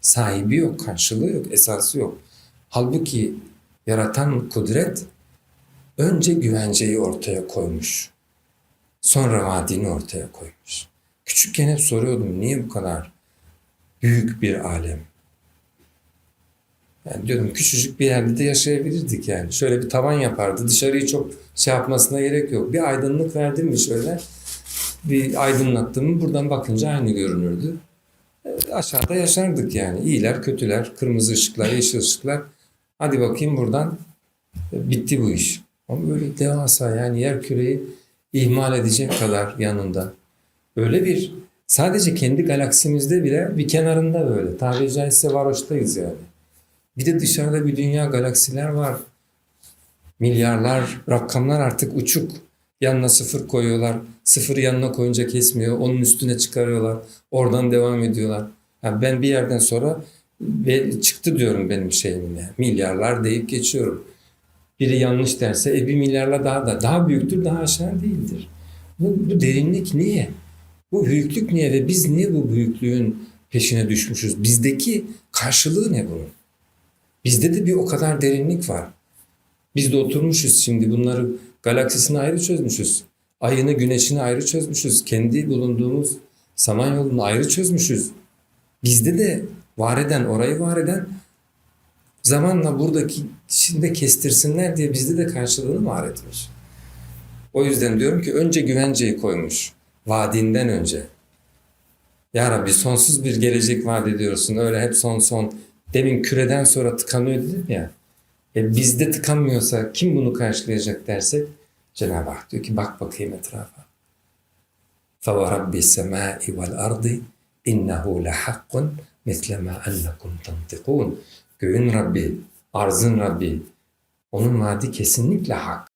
Sahibi yok, karşılığı yok, esası yok. Halbuki yaratan kudret önce güvenceyi ortaya koymuş. Sonra vaadini ortaya koymuş. Küçükken hep soruyordum niye bu kadar büyük bir alem? Yani diyordum küçücük bir yerde de yaşayabilirdik yani. Şöyle bir tavan yapardı. Dışarıyı çok şey yapmasına gerek yok. Bir aydınlık verdim mi şöyle bir aydınlattım mı buradan bakınca aynı görünürdü. E, aşağıda yaşardık yani. İyiler, kötüler, kırmızı ışıklar, yeşil ışıklar. Hadi bakayım buradan e, bitti bu iş. Ama böyle devasa yani yer küreyi ihmal edecek kadar yanında. Öyle bir sadece kendi galaksimizde bile bir kenarında böyle. Tabiri caizse varoştayız yani. Bir de dışarıda bir dünya galaksiler var. Milyarlar, rakamlar artık uçuk. Yanına sıfır koyuyorlar. Sıfırı yanına koyunca kesmiyor. Onun üstüne çıkarıyorlar. Oradan devam ediyorlar. Yani ben bir yerden sonra ve çıktı diyorum benim şeyim yani. Milyarlar deyip geçiyorum. Biri yanlış derse e bir milyarla daha da daha büyüktür daha aşağı değildir. Bu, bu derinlik niye? Bu büyüklük niye ve biz niye bu büyüklüğün peşine düşmüşüz? Bizdeki karşılığı ne bunun? Bizde de bir o kadar derinlik var. Biz de oturmuşuz şimdi bunları galaksisini ayrı çözmüşüz. Ayını, güneşini ayrı çözmüşüz. Kendi bulunduğumuz Samanyolu'nu ayrı çözmüşüz. Bizde de var eden, orayı var eden zamanla buradaki içinde kestirsinler diye bizde de karşılığını var etmiş. O yüzden diyorum ki önce güvenceyi koymuş. Vaadinden önce. Ya Rabbi sonsuz bir gelecek vaat ediyorsun. Öyle hep son son. Demin küreden sonra tıkanıyor dedim ya. E bizde tıkanmıyorsa kim bunu karşılayacak dersek Cenab-ı Hak diyor ki bak bakayım etrafa. فَوَرَبِّ السَّمَاءِ وَالْأَرْضِ اِنَّهُ لَحَقٌّ مِثْلَ مَا أَنَّكُمْ تَنْطِقُونَ Göğün Rabbi, arzın Rabbi, onun vaadi kesinlikle hak.